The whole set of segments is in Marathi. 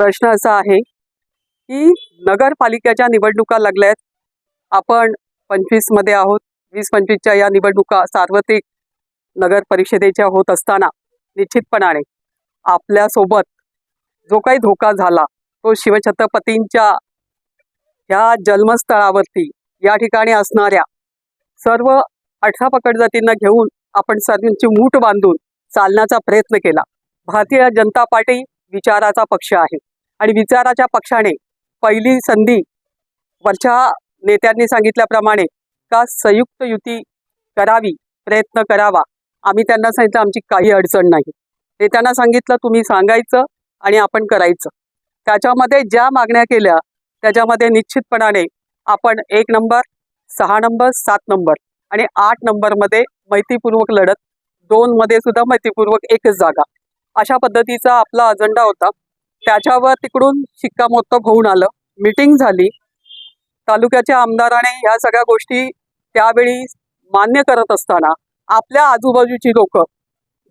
प्रश्न असा आहे की नगरपालिकेच्या निवडणुका लागल्यात. आपण पंचवीसमध्ये आहोत. वीस पंचवीसच्या या निवडणुका सार्वत्रिक नगर परिषदेच्या होत असताना निश्चितपणाने आपल्यासोबत जो काही धोका झाला तो शिवछत्रपतींच्या ह्या जन्मस्थळावरती या ठिकाणी असणाऱ्या सर्व अठरा पकड जातींना घेऊन आपण सर्वांची मूठ बांधून चालण्याचा प्रयत्न केला. भारतीय जनता पार्टी विचाराचा पक्ष आहे. आणि विचाराच्या पक्षाने पहिली संधी वरच्या नेत्यांनी सांगितल्याप्रमाणे का संयुक्त युती करावी प्रयत्न करावा आम्ही त्यांना सांगितलं आमची काही अडचण नाही. नेत्यांना सांगितलं तुम्ही सांगायचं आणि आपण करायचं. त्याच्यामध्ये ज्या मागण्या केल्या त्याच्यामध्ये निश्चितपणाने आपण एक नंबर सहा नंबर सात नंबर आणि आठ नंबरमध्ये मैत्रीपूर्वक लढत दोनमध्ये सुद्धा मैत्रीपूर्वक एकच जागा. अशा पद्धतीचा आपला अजेंडा होता. त्याच्यावर तिकडून शिक्कामोर्तब होऊन आलं. मिटिंग झाली. तालुक्याच्या आमदाराने ह्या सगळ्या गोष्टी त्यावेळी मान्य करत असताना आपल्या आजूबाजूची लोक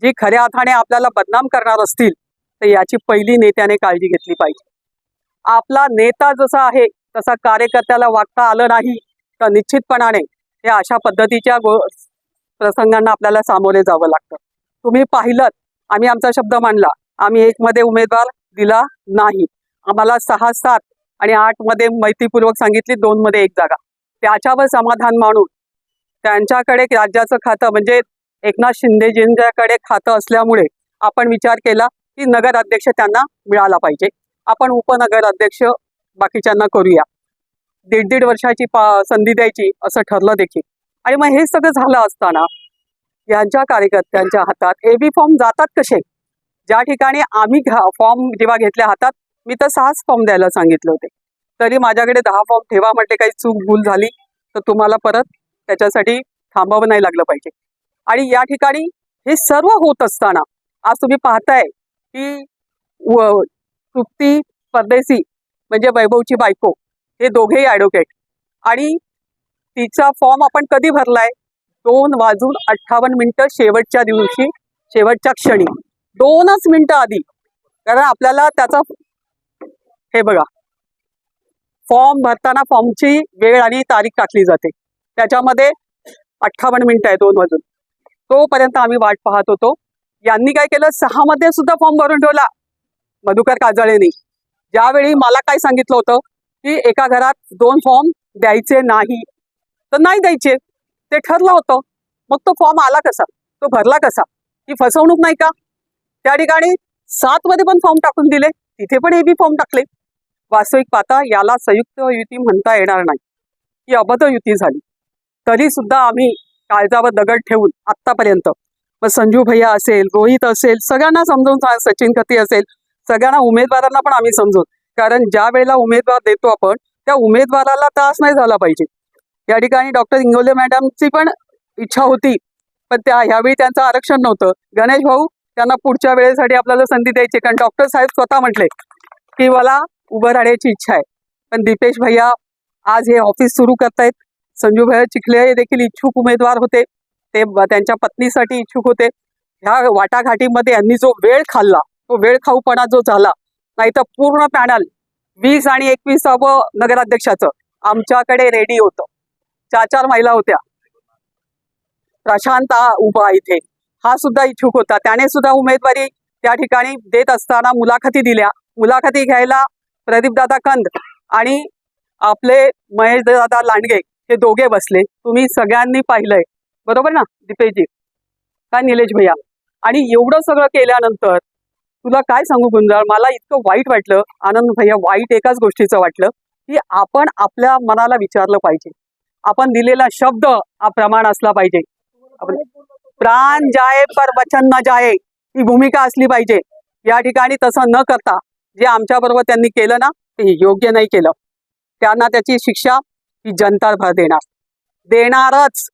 जी खऱ्या अर्थाने आपल्याला बदनाम करणार असतील तर याची पहिली नेत्याने काळजी घेतली पाहिजे. आपला नेता जसा आहे तसा कार्यकर्त्याला वागता आलं नाही तर निश्चितपणाने या अशा पद्धतीच्या गो प्रसंगांना आपल्याला सामोरे जावं लागतं. तुम्ही पाहिलं आम्ही आमचा शब्द मांडला. आम्ही एक मध्ये उमेदवार दिला नाही. आम्हाला सहा सात आणि आठमध्ये मैत्रीपूर्वक सांगितली दोन मध्ये एक जागा. त्याच्यावर समाधान मानून त्यांच्याकडे राज्याचं खातं म्हणजे एकनाथ शिंदेजींच्याकडे खातं असल्यामुळे आपण विचार केला की नगर अध्यक्ष त्यांना मिळाला पाहिजे. आपण उपनगर अध्यक्ष बाकीच्यांना करूया. दीड दीड वर्षाची पा संधी द्यायची असं ठरलं देखील. आणि मग हे सगळं झालं असताना यांच्या कार्यकर्त्यांच्या हातात एबी फॉर्म जातात कसे? ज्या ठिकाणी आम्ही फॉर्म जेव्हा घेतल्या हातात मी तर सहाच फॉर्म द्यायला सांगितले होते. तरी माझ्याकडे दहा फॉर्म ठेवा म्हटले काही चूक भूल झाली तर तुम्हाला परत त्याच्यासाठी थांबावं नाही लागलं पाहिजे. आणि या ठिकाणी हे सर्व होत असताना आज तुम्ही पाहताय की तृप्ती परदेसी म्हणजे वैभवची बायको हे दोघेही ॲडव्होकेट आणि तिचा फॉर्म आपण कधी भरलाय? दोन वाजून अठ्ठावन्न मिनिटं शेवटच्या दिवशी शेवटच्या क्षणी. दोनच मिनिटं आधी. कारण आपल्याला त्याचा हे बघा. फॉर्म भरताना फॉर्मची वेळ आणि तारीख टाकली जाते. त्याच्यामध्ये अठ्ठावन्न मिनिटं आहे दोन वाजून. तोपर्यंत आम्ही वाट पाहत होतो. यांनी काय केलं? सहा मध्ये सुद्धा फॉर्म भरून ठेवला. मधुकर काजळेनी. ज्यावेळी मला काय सांगितलं होतं की एका घरात दोन फॉर्म द्यायचे नाही. तर नाही द्यायचे. ते ठरलं होतं. मग तो फॉर्म आला कसा? तो भरला कसा? ही फसवणूक नाही का? त्या ठिकाणी सात मध्ये पण फॉर्म टाकून दिले. तिथे पण हे बी फॉर्म टाकले. वास्तविक पाहता याला संयुक्त युती म्हणता येणार नाही. ही अबध युती झाली. तरी सुद्धा आम्ही काळजावर दगड ठेवून आतापर्यंत मग संजू भैया असेल रोहित असेल सगळ्यांना समजून सचिन कती असेल सगळ्यांना उमेदवारांना पण आम्ही समजून. कारण ज्या वेळेला उमेदवार देतो आपण त्या उमेदवाराला त्रास नाही झाला पाहिजे. या ठिकाणी डॉक्टर इंगोले मॅडमची पण इच्छा होती पण त्या ह्यावेळी त्यांचं आरक्षण नव्हतं. गणेश भाऊ त्यांना पुढच्या वेळेसाठी आपल्याला संधी द्यायची कारण डॉक्टर साहेब स्वतः म्हटले की मला उभं राहण्याची इच्छा आहे. पण दीपेश भैया आज हे ऑफिस सुरू करतायत. संजू भैया चिखले हे देखील इच्छुक उमेदवार होते. ते त्यांच्या पत्नीसाठी इच्छुक होते. ह्या वाटाघाटीमध्ये यांनी जो वेळ खाल्ला तो वेळ खाऊपणा जो झाला नाही तर पूर्ण पॅनल वीस आणि एकविसावं नगराध्यक्षाचं आमच्याकडे रेडी होतं. चार चार महिला होत्या. प्रशांत उभा इथे. हा सुद्धा इच्छुक होता. त्याने सुद्धा उमेदवारी त्या ठिकाणी देत असताना मुलाखती दिल्या. मुलाखती घ्यायला प्रदीपदादा कंद आणि आपले महेशदादा लांडगे हे दोघे बसले. तुम्ही सगळ्यांनी पाहिलंय. बरोबर ना दीपेशजी? काय निलेश भैया? आणि एवढं सगळं केल्यानंतर तुला काय सांगू गुंजाळ? मला इतकं वाईट वाटलं. आनंद भैया वाईट एकाच गोष्टीचं वाटलं की आपण आपल्या मनाला विचारलं पाहिजे. आपण दिलेला शब्द हा प्रमाण असला पाहिजे. आपण प्राण जाये पर वचन न जाये ही भूमिका असली पाहिजे. या ठिकाणी तसं न करता जे आमच्या बरोबर त्यांनी केलं ना ते योग्य नाही केलं. त्यांना त्याची शिक्षा ही जनता भर देणार. देणारच.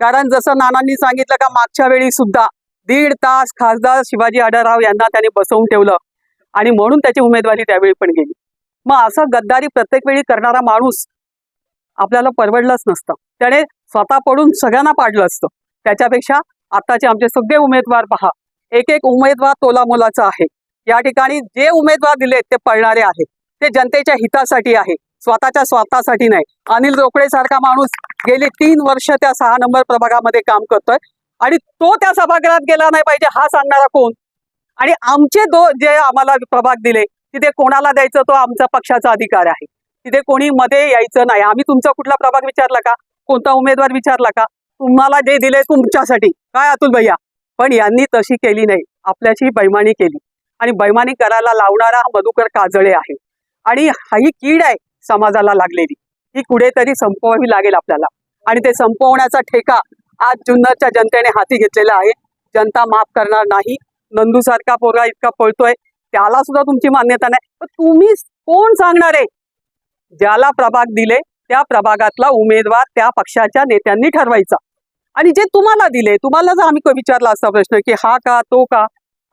कारण जसं नानांनी सांगितलं का मागच्या वेळी सुद्धा दीड तास खासदार शिवाजी आढळराव यांना त्याने बसवून ठेवलं आणि म्हणून त्याची उमेदवारी त्यावेळी पण गेली. मग असं गद्दारी प्रत्येक वेळी करणारा माणूस आपल्याला परवडलंच नसतं. त्याने स्वतः पडून सगळ्यांना पाडलं असतं. त्याच्यापेक्षा आताचे आमचे सगळे उमेदवार पहा. एक एक उमेदवार तोला मोलाचा आहे. या ठिकाणी जे उमेदवार दिलेत ते पळणारे आहेत. ते जनतेच्या हितासाठी आहे. स्वतःच्या स्वार्थासाठी नाही. अनिल रोकडे सारखा माणूस गेली तीन वर्ष त्या सहा नंबर प्रभागामध्ये काम करतोय आणि तो त्या सभागृहात गेला नाही पाहिजे हा सांगणारा कोण? आणि आमचे दो जे आम्हाला प्रभाग दिले तिथे कोणाला द्यायचं तो आमचा पक्षाचा अधिकार आहे. तिथे कोणी मध्ये यायचं नाही. आम्ही तुमचा कुठला प्रभाग विचारला का? कोणता उमेदवार विचारला का? तुम्हाला जे दिले तुमच्यासाठी. काय अतुल भैया? पण यांनी तशी केली नाही. आपल्याशी बैमानी केली. आणि बैमानी करायला लावणारा हा मधुकर काजळे आहे. आणि हा ही कीड आहे समाजाला लागलेली. ही कुठेतरी संपवावी लागेल आपल्याला. आणि ते संपवण्याचा ठेका आज जुन्नरच्या जनतेने हाती घेतलेला आहे. जनता माफ करणार नाही. नंदू सारखा पोरगा इतका पळतोय. त्याला सुद्धा तुमची मान्यता नाही. तुम्ही कोण सांगणार आहे? ज्याला प्रभाग दिले त्या प्रभागातला उमेदवार त्या पक्षाच्या नेत्यांनी ठरवायचा. आणि जे तुम्हाला दिले तुम्हाला जर आम्ही विचारला असता प्रश्न की हा का तो का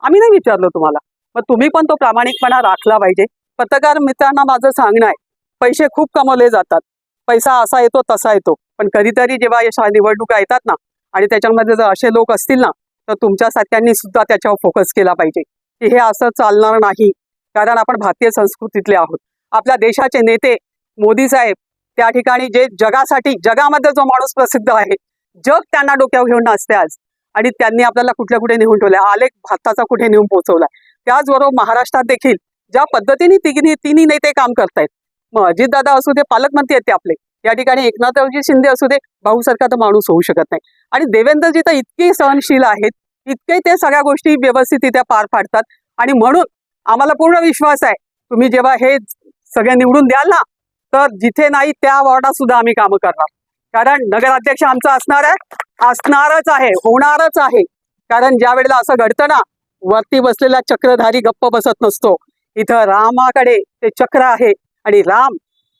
आम्ही नाही विचारलो तुम्हाला. मग तुम्ही पण तो प्रामाणिकपणा राखला पाहिजे. पत्रकार मित्रांना माझं सांगणं आहे पैसे खूप कमवले जातात. पैसा असा येतो तसा येतो. पण कधीतरी जेव्हा या निवडणुका येतात ना आणि त्याच्यामध्ये जर असे लोक असतील ना तर तुमच्यासारख्यांनी सुद्धा त्याच्यावर फोकस केला पाहिजे. की हे असं चालणार नाही कारण आपण भारतीय संस्कृतीतले आहोत. आपल्या देशाचे नेते मोदी साहेब त्या ठिकाणी जे जगासाठी जगामध्ये जो माणूस प्रसिद्ध आहे जग त्यांना डोक्यावर घेऊन नसते आज. आणि त्यांनी आपल्याला कुठल्या कुठे नेऊन ठेवलाय? आलेख भारताचा कुठे नेऊन पोहोचवलाय? त्याचबरोबर महाराष्ट्रात देखील ज्या पद्धतीने तिघी तिन्ही नेते काम करतायत मग अजितदादा असू दे पालकमंत्री आहेत ते आपले. या ठिकाणी एकनाथजी शिंदे असू दे भाऊसारखा तर माणूस होऊ शकत नाही. आणि देवेंद्रजी तर इतके सहनशील आहेत इतके ते सगळ्या गोष्टी व्यवस्थितरित्या पार पाडतात. आणि म्हणून आम्हाला पूर्ण विश्वास आहे तुम्ही जेव्हा हे सगळे निवडून द्याल ना तर जिथे नाही त्या वॉर्डात सुद्धा आम्ही कामं करणार. कारण नगराध्यक्ष आमचा असणार आहे असणारच आहे होणारच आहे. कारण ज्या वेळेला असं घडतं ना वरती बसलेला चक्रधारी गप्प बसत नसतो. इथं रामाकडे ते चक्र आहे आणि राम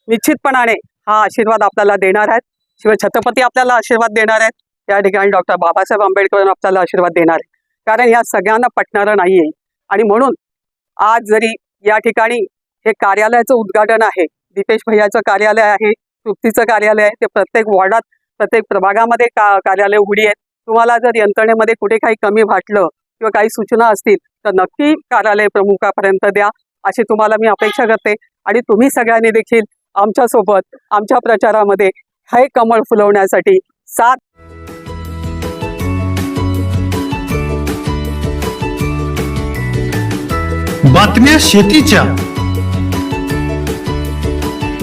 निश्चितपणाने हा आशीर्वाद आपल्याला देणार आहेत. शिवाय छत्रपती आपल्याला आशीर्वाद देणार आहेत. त्या ठिकाणी डॉक्टर बाबासाहेब आंबेडकर आपल्याला आशीर्वाद देणार आहेत. कारण या सगळ्यांना पटणारं नाहीये. आणि म्हणून आज जरी या ठिकाणी हे कार्यालयाचं उद्घाटन आहे दीपेश भैयाचं कार्यालय आहे तृप्तीचं कार्यालय आहे. ते प्रत्येक वॉर्डात प्रत्येक प्रभागामध्ये का कार्यालय उघडी आहेत. तुम्हाला जर यंत्रणेमध्ये कुठे काही कमी वाटलं किंवा काही सूचना असतील तर नक्की कार्यालय प्रमुखापर्यंत द्या. अशी तुम्हाला मी अपेक्षा करते. आणि तुम्ही सगळ्यांनी देखील आमच्यासोबत आमच्या प्रचारामध्ये हे कमळ फुलवण्यासाठी साथ बातम्या शेतीच्या.